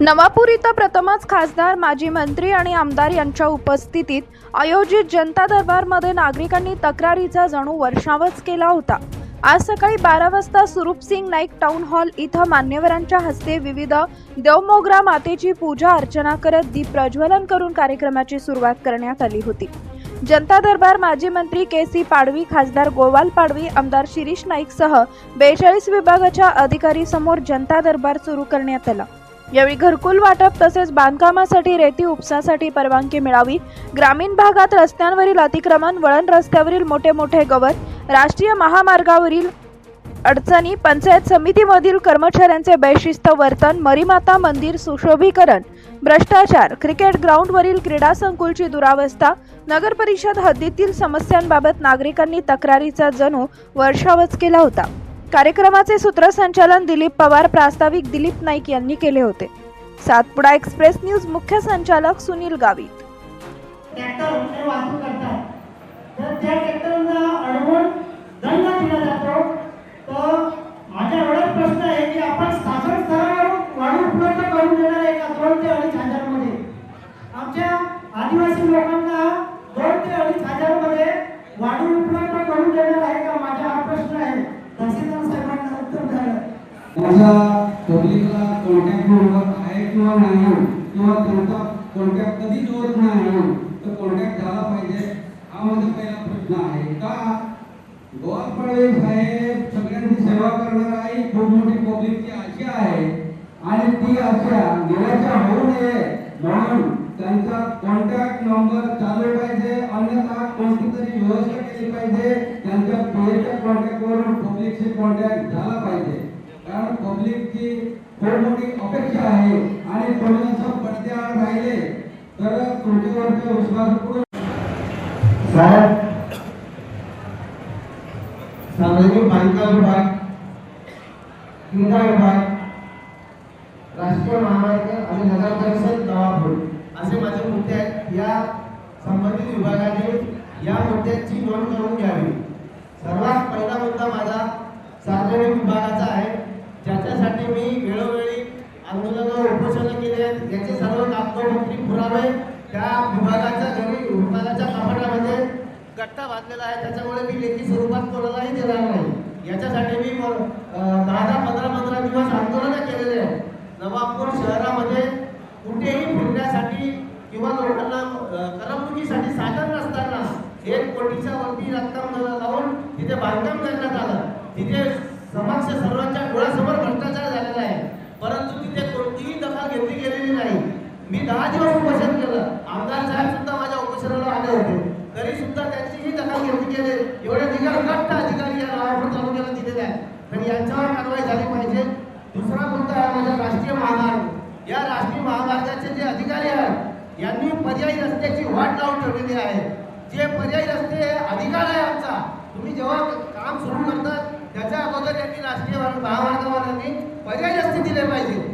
नवापूर इथं प्रथमच खासदार माजी मंत्री आणि आमदार यांच्या उपस्थितीत आयोजित जनता दरबारमध्ये नागरिकांनी तक्रारीचा जणू वर्षावच केला होता. आज सकाळी बारा वाजता सुरूपसिंग नाईक टाउन हॉल इथं मान्यवरांच्या हस्ते विविध देवमोगरा मातेची पूजा अर्चना करत दीप प्रज्वलन करून कार्यक्रमाची सुरुवात करण्यात आली होती. जनता दरबार माजी मंत्री के सी पाडवी खासदार गोवाल पाडवी आमदार शिरीष नाईकसह बेचाळीस विभागाच्या अधिकारी समोर जनता दरबार सुरू करण्यात आला. यावेळी घरकुल वाटप तसेच बांधकामासाठी रेती उपसासाठी परवानगी मिळावी. ग्रामीण भागात रस्त्यांवरील अतिक्रमण वळण रस्त्यावरील मोठे मोठे गवत राष्ट्रीय महामार्गावरील अडचणी पंचायत समितीमधील कर्मचाऱ्यांचे बेशिस्त वर्तन मरीमाता मंदिर सुशोभीकरण भ्रष्टाचार क्रिकेट ग्राउंडवरील क्रीडा संकुलची दुरावस्था नगर परिषद हद्दीतील समस्यांबाबत नागरिकांनी तक्रारीचा जणू वर्षावच केला होता. कार्यक्रमाचे सूत्रसंचालन दिलीप पवार प्रास्ताविक दिलीप नाईक यांनी केले होते. सातपुडा एक्सप्रेस न्यूज मुख्य संचालक सुनील गावित. आदिवासी लोकांना दोन ते अडीच माझा पब्लिकला कॉन्टॅक्ट नंबर आहे किंवा नाही हो, किंवा त्यांचा कॉन्टॅक्ट कधीच होत नाही हो, तर कॉन्टॅक्ट झाला पाहिजे. हा माझा पहिला प्रश्न आहे. का गोवालपाडे साहेब सगळ्यांची सेवा करणारा आहे? खूप मोठी पब्लिकची आशा आहे. आणि ती आशा निराशा होऊ नये. म्हणून त्यांचा कॉन्टॅक्ट नंबर चालू पाहिजे. अन्यथा कोणती तरी व्यवस्था केली पाहिजे. त्यांच्या पीएच्या कॉन्टॅक्टवरून पब्लिकशी कॉन्टॅक्ट झाला पाहिजे. कारण पब्लिकची खूप मोठी अपेक्षा आहे आणि तुम्ही असं राहिले तर तुमच्यावरचा विश्वास पुढे साहेब सार्वजनिक बांधकाम विभाग क्रीडा विभाग राष्ट्रीय महामार्ग आणि नगर परिषद नवापूर असे माझे मुद्दे आहेत. या संबंधित विभागाने या मुद्द्याची नोंद करून घ्यावी. सर्वात पहिला मुद्दा माझा सार्वजनिक विभागाचा आहे ज्याच्यासाठी मी वेळोवेळी आंदोलनं उपोषण केले आहेत याचे सर्व कागदोपत्री पुरावे त्या विभागाच्या घरी विभागाच्या कपाटामध्ये गट्टा बांधलेला आहे. त्याच्यामुळे मी लेखी स्वरूपात कोणालाही देणार नाही. याच्यासाठी मी दहा दहा पंधरा पंधरा दिवस आंदोलनं केलेले आहे नवापूर शहरामध्ये कुठेही फिरण्यासाठी किंवा लोकांना करमणुकीसाठी साधन नसताना एक कोटीच्या वरती रक्कम लावून तिथे बांधकाम करण्यात आलं. तिथे समक्ष सर्वांच्या डोळ्यासमोर भ्रष्टाचार झालेला आहे परंतु तिथे कोणतीही दखल घेतली गेलेली नाही मी दहा दिवस उपोषण केलं आमदार साहेब सुद्धा माझ्या उपोषणाला आले होते तरी सुद्धा त्यांचीही दखल घेतली गेली एवढे निगरगट्ट अधिकारी या नावापूर तालुक्याला दिलेले आहेत. तर यांच्यावर कारवाई झाली पाहिजे. दुसरा मुद्दा आहे माझा राष्ट्रीय महामार्ग. या राष्ट्रीय महामार्गाचे जे अधिकारी आहेत यांनी पर्यायी रस्त्याची वाट लावून ठेवलेली आहे. जे पर्यायी रस्ते अधिकार आहे आमचा. तुम्ही जेव्हा काम सुरू करतात त्याच्या अगोदर यांनी राष्ट्रीय महामार्गावर यांनी पर्यायी रस्ते दिले पाहिजे